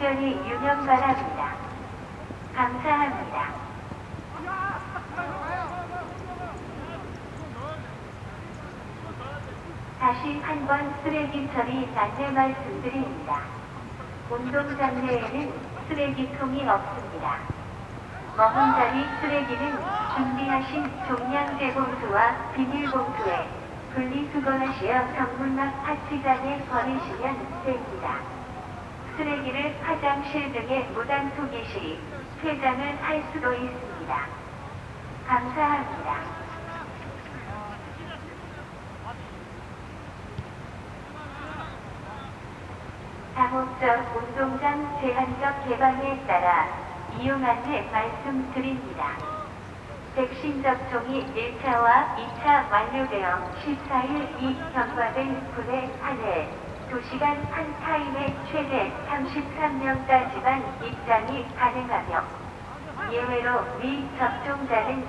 특별히 유념 바랍니다. 감사합니다. 다시 한 번 쓰레기 처리 안내 말씀드립니다. 운동장 내에는 쓰레기통이 없습니다. 먹은 자리 쓰레기는 준비하신 종량제 봉투와 비닐봉투에 분리수거하시어 정문앞 파티장에 버리시면 됩니다. 쓰레기를 화장실 등에 무단 투기 시 폐장을 할 수도 있습니다. 감사합니다. 다목적 운동장 제한적 개방에 따라 이용 안내 말씀드립니다. 백신 접종이 1차와 2차 완료되어 14일 이 경과된 군에 한해 2시간 한 타임에 최대 33명까지만 입장이 가능하며 예외로 미접종자는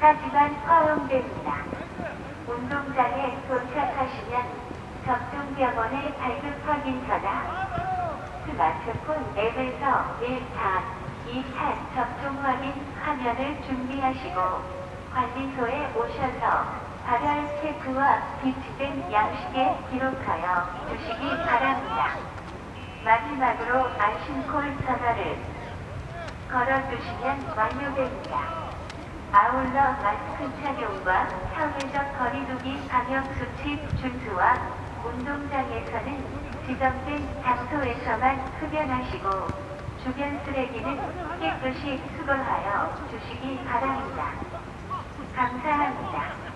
4명까지만 허용됩니다. 운동장에 도착하시면 접종 병원의 발급 확인서나 스마트폰 앱에서 1차, 2차 접종 확인 화면을 준비하시고 관리소에 오셔서 발열 체크와 비치된 양식에 기록하여 주시기 바랍니다. 마지막으로 안심콜 전화를 걸어주시면 완료됩니다. 아울러 마스크 착용과 사회적 거리두기 방역수칙 준수와 운동장에서는 지정된 장소에서만 흡연하시고 주변 쓰레기는 깨끗이 수거하여 주시기 바랍니다. 감사합니다.